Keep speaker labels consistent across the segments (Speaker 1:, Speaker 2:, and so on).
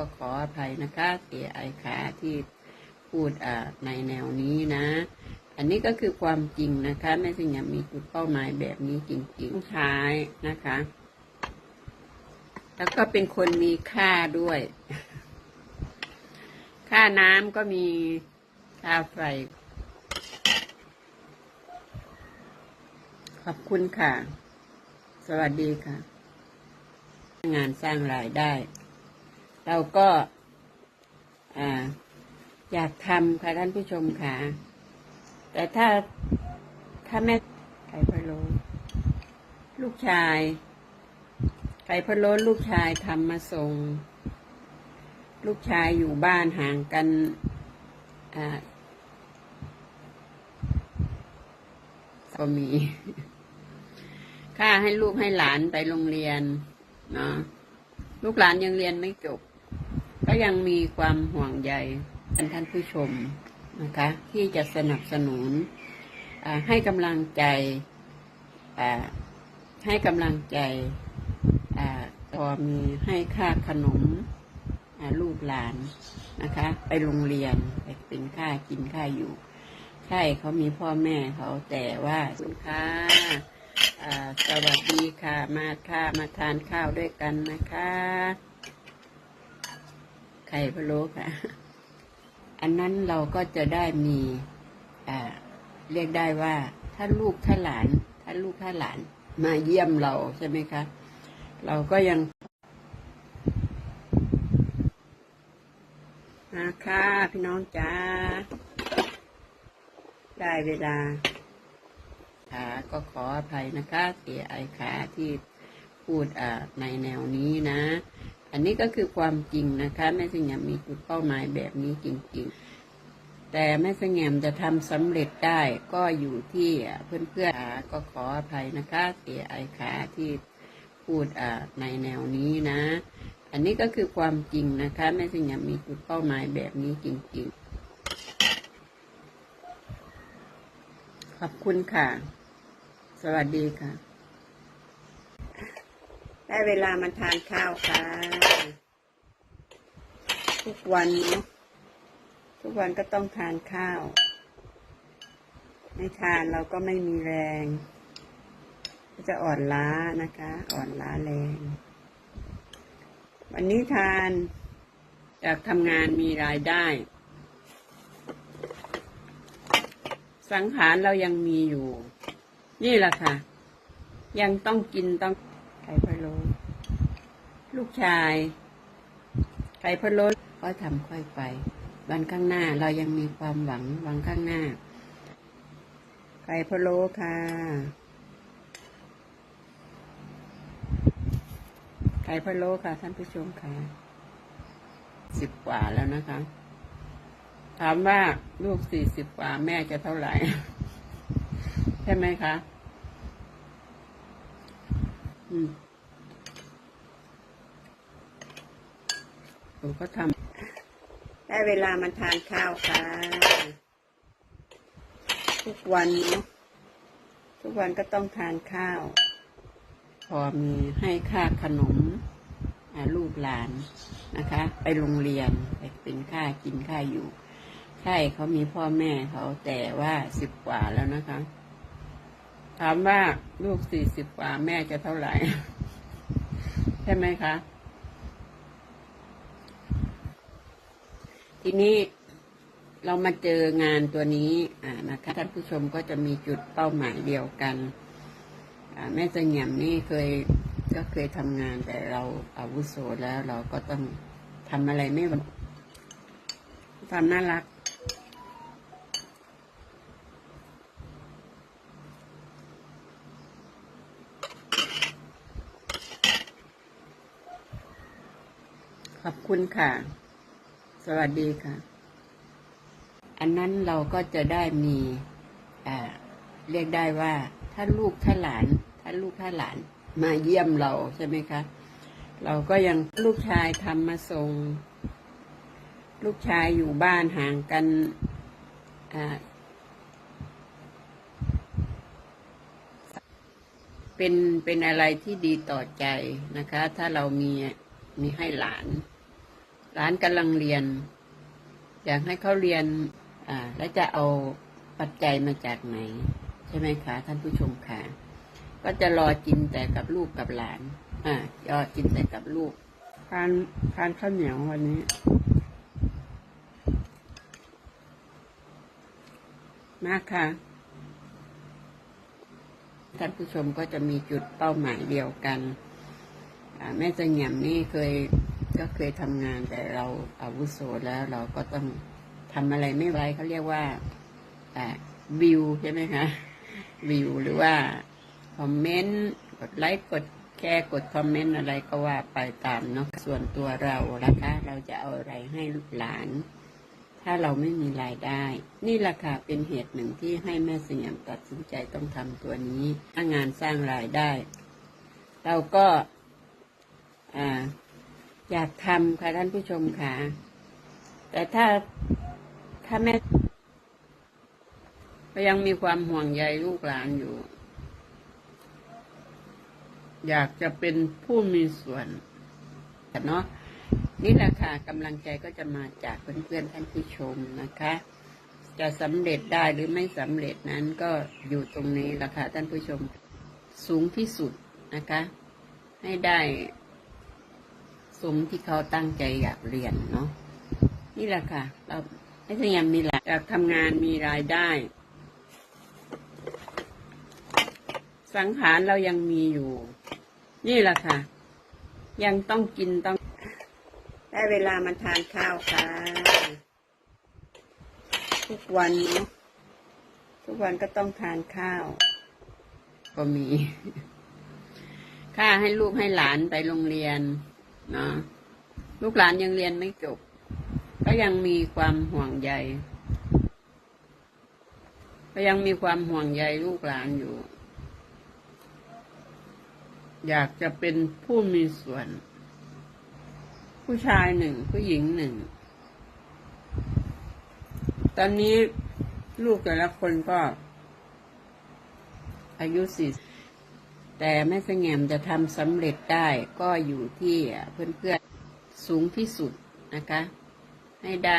Speaker 1: ก็ขออภัยนะคะเสียไอขาที่พูดในแนวนี้นะ อันนี้ก็คือความจริงนะคะแม่สิงห์มีจุดเป้าหมายแบบนี้จริงๆท้ายนะคะ แล้วก็เป็นคนมีค่าด้วย ค่าน้ำก็มีค่าไฟขอบคุณค่ะ สวัสดีค่ะ งานสร้างรายได้ เราก็ออยากทำค่ะท่านผู้ชมค่ะ แต่ถ้าถ้าแม่ไก่พะโล้ลูกชายไก่พะโล้ลูกชายทำมาส่ง ลูกชายอยู่บ้านห่างกันก็มีค่าให้ลูกให้หลานไปโรงเรียนเนาะลูกหลานยังเรียนไม่จบ ก็ยังมีความห่วงใยท่านผู้ชมนะคะที่จะสนับสนุนให้กำลังใจให้กำลังใจอ่าพอมีให้ค่าขนมลูกหลานนะคะ ไปโรงเรียนไปเป็นค่ากินค่าอยู่ ใช่เขามีพ่อแม่เขาแต่ว่าคุณค่าอ่าสวัสดีค่ะมาค่ะมาทานข้าวด้วยกันนะคะ ไข่พะโล้ค่ะ อันนั้นเราก็จะได้มีเรียกได้ว่า ถ้าลูกถ้าหลาน ถ้าลูกถ้าหลานมาเยี่ยมเราใช่ไหมคะ เราก็ยังมาค่ะพี่น้องจ้า ได้เวลาขาก็ขออภัยนะคะเสียไอขาที่พูดในแนวนี้นะ อันนี้ก็คือความจริงนะคะแม่สงแงมมีจุดเป้าหมายแบบนี้จริง ๆ แต่แม่สงแงมจะทำสำเร็จได้ก็อยู่ที่เพื่อนๆก็ขออภัยนะคะเสียไอขาที่พูดในแนวนี้นะ อันนี้ก็คือความจริงนะคะแม่สงแงมมีจุดเป้าหมายแบบนี้จริง ๆ ขอบคุณค่ะ สวัสดีค่ะ ได้เวลามาทานข้าวค่ะ ทุกวันเนาะทุกวันก็ต้องทานข้าว ไม่ทานเราก็ไม่มีแรง ก็จะอ่อนล้านะคะ อ่อนล้าแรง วันนี้ทานจากทำงานมีรายได้ สังขารเรายังมีอยู่ นี่แหละค่ะ ยังต้องกินต้อง ข่พะโล้ลูกชาย ไข่พะโล้ค่อยทำค่อยไป วันข้างหน้าเรายังมีความหวังวันข้างหน้า ไข่พะโล้ค่ะ ไข่พะโล้ค่ะท่านผู้ชมค่ะสิบกว่าแล้วนะคะ ถามว่าลูกสี่สิบกว่าแม่จะเท่าไหร่ ใช่ไหมคะ ผมก็ทำได้เวลามาทานข้าวค่ะ ทุกวันเนาะทุกวันก็ต้องทานข้าว พอมีให้ค่าขนมลูกหลานนะคะ ไปโรงเรียนไปเป็นค่ากินค่าอยู่ ใช่เขามีพ่อแม่เขาแต่ว่าสิบกว่าแล้วนะคะ ถามว่าลูกสี่สิบกว่าแม่จะเท่าไหร่ ใช่ไหมคะ ทีนี้เรามาเจองานตัวนี้อ่านะคะท่านผู้ชมก็จะมีจุดเป้าหมายเดียวกันแม่เสงี่ยมนี่เคยก็เคยทำงานแต่เราอาวุโสแล้วเราก็ต้องทำอะไรไม่วันความน่ารัก คุณค่ะ สวัสดีค่ะ อันนั้นเราก็จะได้มีเรียกได้ว่า ถ้าลูกถ้าหลาน ถ้าลูกถ้าหลาน มาเยี่ยมเราใช่ไหมคะ เราก็ยังลูกชายทำมาส่ง ลูกชายอยู่บ้านห่างกันเป็นเป็นอะไรที่ดีต่อใจนะคะ ถ้าเรามีมีให้หลาน ราหลานกำลังเรียน อยากให้เขาเรียน อ่า แล้วจะเอาปัจจัยมาจากไหน ใช่ไหมคะท่านผู้ชมค่ะก็จะรอกินแต่กับลูกกับหลาน อ่ารอกินแต่กับลูกทานทานข้าวเหนียววันนี้ มากค่ะท่านผู้ชมก็จะมีจุดเป้าหมายเดียวกันอ่าแม่เสงี่ยมนี่เคย ก็เคยทำงานแต่เราอาวุโสแล้วเราก็ต้องทำอะไรไม่ไหวเขาเรียกว่าวิวใช่ไหมคะวิวหรือว่าคอมเมนต์กดไลค์กดแชร์กดคอมเมนต์อะไรก็ว่าไปตามเนาะส่วนตัวเรานะคะเราจะเอาอะไรให้ลูกหลาน ถ้าเราไม่มีรายได้ นี่แหละค่ะเป็นเหตุหนึ่งที่ให้แม่เสงี่ยมตัดสินใจต้องทำตัวนี้ถ้างานสร้างรายได้ เราก็อ่า อยากทำค่ะท่านผู้ชมค่ะ แต่ถ้าถ้าแม่ก็ยังมีความห่วงใยลูกหลานอยู่ อยากจะเป็นผู้มีส่วนเนาะนี่แหละค่ะกำลังใจก็จะมาจากเพื่อนๆท่านผู้ชมนะคะ จะสำเร็จได้หรือไม่สำเร็จนั้นก็อยู่ตรงนี้ละค่ะท่านผู้ชมสูงที่สุดนะคะ ให้ได้ สมที่เขาตั้งใจอยากเรียนเนาะนี่แหละค่ะ เราให้พยายามมีหลักอยากทำงานมีรายได้ สังขารเรายังมีอยู่ นี่แหละค่ะ ยังต้องกินต้อง ได้เวลามาทานข้าวค่ะ ทุกวันเนาะทุกวันก็ต้องทานข้าว ก็มี ค่าให้ลูกให้หลานไปโรงเรียน นะ ลูกหลานยังเรียนไม่จบ ก็ยังมีความห่วงใยก็ยังมีความห่วงใยลูกหลานอยู่ อยากจะเป็นผู้มีส่วน ผู้ชายหนึ่งผู้หญิงหนึ่ง ตอนนี้ลูกแต่ละคนก็ อายุสี่ แต่แม่เสงี่ยมจะทำสำเร็จได้ก็อยู่ที่เพื่อนๆสูงที่สุดนะคะ ให้ได้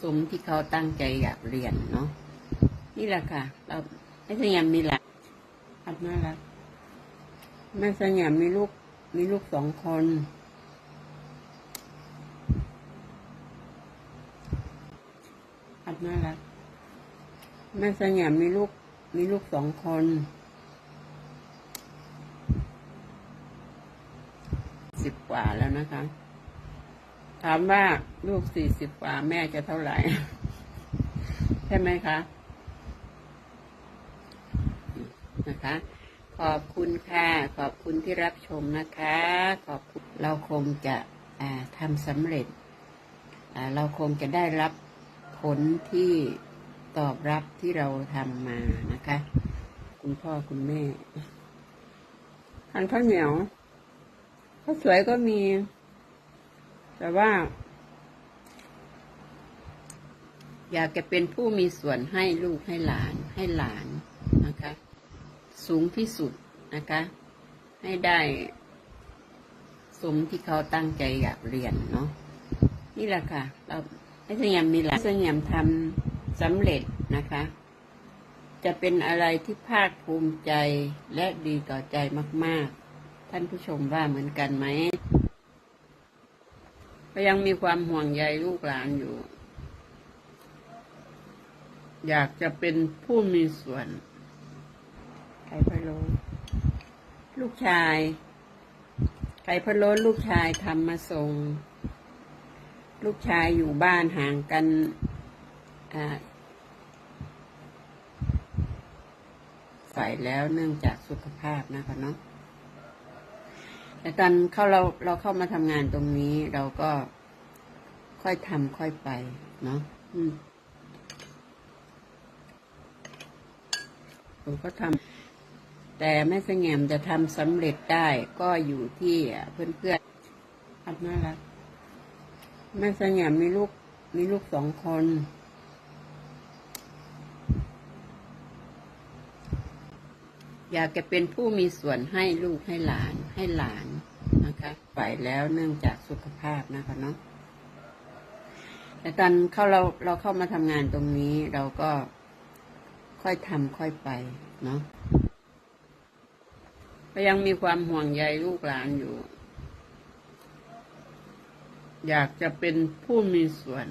Speaker 1: สมที่เขาตั้งใจอยากเรียนเนาะนี่แหละค่ะ เราแม่เสงี่ยมมีหลักอัดน่ารักแม่เสงี่ยมมีลูกมีลูกสองคนอัดน่ารักแม่เสงี่ยมมีลูกมีลูกสองคน สิบ กว่าแล้วนะคะ ถามว่าลูกสี่สิบกว่าแม่จะเท่าไหร่ ใช่ไหมคะนะคะ ขอบคุณค่ะ ขอบคุณที่รับชมนะคะ ขอบคุณเราคงจะทำสำเร็จ เราคงจะได้รับผลที่ตอบรับที่เราทำมานะคะ คุณพ่อคุณแม่ทานข้าวเหนียวาสวยก็มี แต่ว่า อยากจะเป็นผู้มีส่วนให้ลูกให้หลานให้หลานนะคะ สูงที่สุดนะคะ ให้ได้สมที่เขาตั้งใจอยากเรียนเนาะนี่แหละค่ะ เราให้สงี่ยมมีหลานสงี่ยมทำสำเร็จนะคะ จะเป็นอะไรที่ภาคภูมิใจและดีต่อใจมาก ๆ ท่านผู้ชมว่าเหมือนกันไหมก็ยังมีความห่วงใยลูกหลานอยู่ อยากจะเป็นผู้มีส่วนไข่พะโล้ลูกชายไข่พะโล้ลูกชายทำมาส่ง ลูกชายอยู่บ้านห่างกันอ่าใส่แล้วเนื่องจากสุขภาพนะคะเนาะ แต่ตอนเข้าเราเราเข้ามาทำงานตรงนี้ เราก็ค่อยทำค่อยไปเนาะผมก็ทำแต่แม่เสงี่ยมจะทำสำเร็จได้ก็อยู่ที่เพื่อนๆอัดน่ารักแม่เสงี่ยมมีลูกมีลูกสองคนอยากจะเป็นผู้มีส่วนให้ลูกให้หลาน ให้หลานนะคะไปแล้วเนื่องจากสุขภาพนะคะเนาะแต่ตอนเข้าเราเราเข้ามาทำงานตรงนี้เราก็ค่อยทำค่อยไปเนาะก็ยังมีความห่วงใยลูกหลานอยู่ อยากจะเป็นผู้มีส่วน